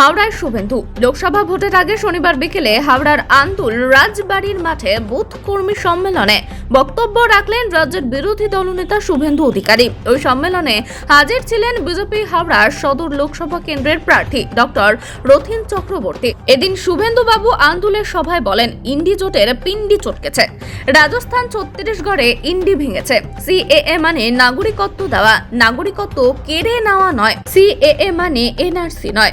হাওড়ায় শুভেন্দু। লোকসভা ভোটের আগে শনিবার বিকেলে হাওড়ার আন্দুল রাজবাড়ির মাঠে বুথ কর্মী সম্মেলনে বক্তব্য রাখলেন রাজ্যের বিরোধী দলনেতা শুভেন্দু অধিকারী। ওই সম্মেলনে হাজির ছিলেন বিজেপি হাওড়ার সদর লোকসভা কেন্দ্রের প্রার্থী ডক্টর রথিন চক্রবর্তী। এদিন শুভেন্দু বাবু আন্দুলের সভায় বলেন, ইন্ডি জোটের পিন্ডি চটকেছে। রাজস্থান ছত্তিশগড়ে ইন্ডি ভেঙেছে। সিএএ মানে নাগরিকত্ব দেওয়া। নাগরিকত্ব কেড়ে নেওয়া নয়। সিএএ মানে এনআরসি নয়।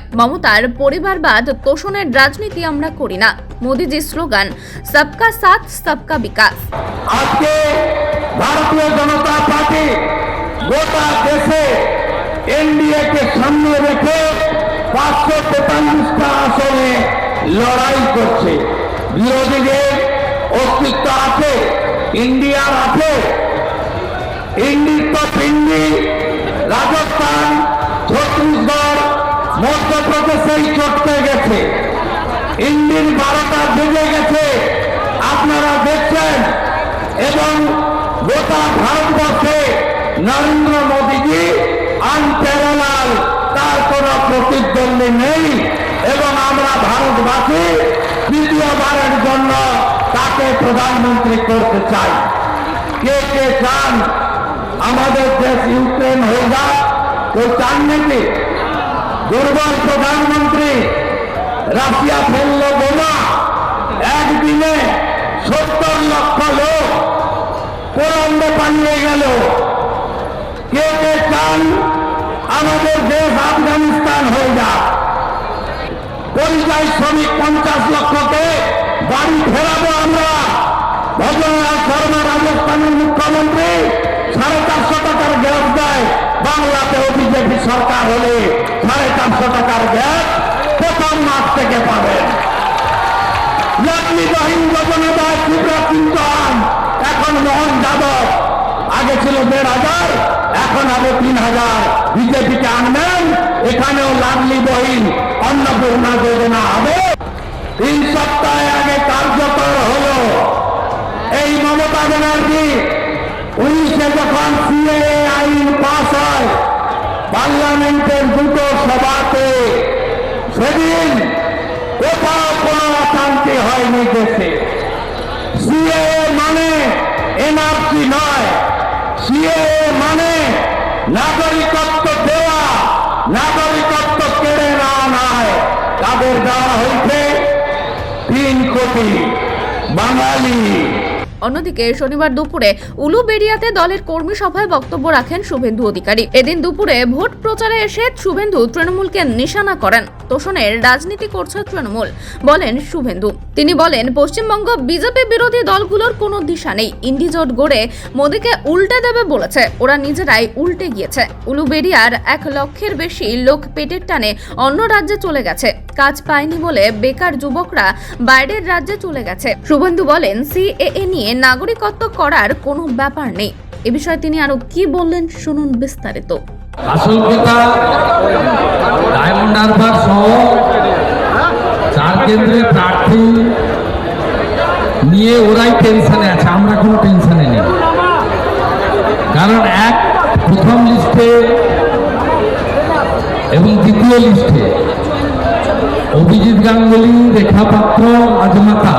মমতার পরিবারবাদ তোষণের রাজনীতি আমরা করি না। মোদিজির স্লোগান, সবকা সাথ, সবকা বিকাশ। আজকে ভারতীয় জনতা পার্টি গোটা দেশে এনডিএ কে সামনে রেখে পাঁচশো তেতাল্লিশটা আসনে লড়াই করছে। বিরোধীদের অস্তিত্ব আছে, ইন্ডিয়ার আছে। ইন্ডির তো পিন্ডি রাজস্থান, ছত্তিশগড় মধ্যপ্রদেশেই চটকে গেছে। ইন্ডির বারোটা বেজে গেছে। আপনারা দেখছেন? এবং গোটা ভারতবর্ষে নরেন্দ্র মোদীজি আনপ্যারালাল তার কোন প্রতিদ্বন্দ্বী নেই। এবং আমরা ভারতবাসী দ্বিতীয়বারের জন্য তাকে প্রধানমন্ত্রী করতে চাই। কে কে চান? আমাদের দেশ ইউক্রেন হয়ে যাক। কেউ চান নাকি? দুর্বল প্রধানমন্ত্রী রাশিয়া ফেলল বোমা। একদিনে সত্তর লক্ষ লোক পোলন্দে পালিয়ে গেল। কে কে চান আমাদের দেশ আফগানিস্তান হয়ে যাক। পরিযায়ী শ্রমিক পঞ্চাশ লক্ষকে বাড়ি ফেরাবো আমরা। ভজনলাল শর্মা, রাজস্থানের মুখ্যমন্ত্রী সাড়ে চারশো সরকার হলে সাড়ে চারশো টাকার গ্যাস প্রথম মাস থেকে পাবেন লাটলি বাহিন যোজনা ত্রিপুরা চিন্তন এখন মোহন যাদব, আগে ছিল দেড় হাজার, এখন আগে তিন হাজার। বিজেপিকে আনবেন, এখানেও লাডলি বহিন, অন্নপূর্ণা যোজনা হবে। তিন সপ্তাহে আগে কার্যকর হলো। এই মমতা ব্যানার্জি, উনিশে যখন সিএ আইন পাস হয় পার্লামেন্টের দুটো সভাতে সেদিন কোথাও কোনো অশান্তি হয়নি দেশে। সিএ মানে এনআরসি নয়। সিএ মানে নাগরিকত্ব দেওয়া। নাগরিকত্ব কেড়ে নেওয়া নয়। তাদের দেওয়া হয়েছে তিন কোটি বাঙালি। অন্যদিকে শনিবার দুপুরে উলুবেড়িয়াতে দলের কর্মী সভায় বক্তব্য রাখেন শুভেন্দু অধিকারী। এদিন দুপুরে ভোট প্রচারে এসে শুভেন্দু তৃণমূলকে নিশানা করেন। তোষণের রাজনীতি করছে তৃণমূল, বলেন শুভেন্দু। তিনি বলেন, পশ্চিমবঙ্গ বিজেপি বিরোধী দলগুলোর কোনো দিশা নেই। ইন্ডিজোট গড়ে মোদীকে উল্টে দেবে বলেছে। ওরা নিজেরাই উল্টে গিয়েছে। উলুবেড়িয়ার এক লক্ষের বেশি লোক পেটের টানে অন্য রাজ্যে চলে গেছে। কাজ পায়নি বলে বেকার যুবকরা বাইরের রাজ্যে চলে গেছে। শুভেন্দু বলেন, সিএএ নিয়ে নাগরিকত্ব করার কোনো ব্যাপার নেই। এ বিষয়ে তিনি আরও কি বললেন শুনুন বিস্তারিত। আসল কথা, ডায়মন্ড হারবার সহ চার কেন্দ্রের প্রার্থী নিয়ে ওরাই টেনশনে আছে, আমরা কোনো টেনশনে নেই। কারণ এক, প্রথম লিস্টে এবং দ্বিতীয় লিস্টে অভিজিৎ গাঙ্গুলি, রেখা পাত্র আজমাতা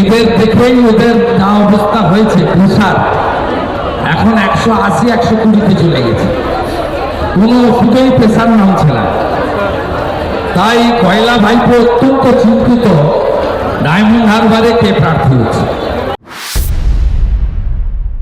এদের দেখেই ওদের যা অবস্থা হয়েছে প্রেশার এখন একশো আশি, একশো কুড়িতে চলে গেছে। কোনো ওষুধেই প্রেশার নামছে না। তাই কয়লা ভাইপো অত্যন্ত চিন্তিত। ডায়মন্ড হারবারে কে প্রার্থী হচ্ছে?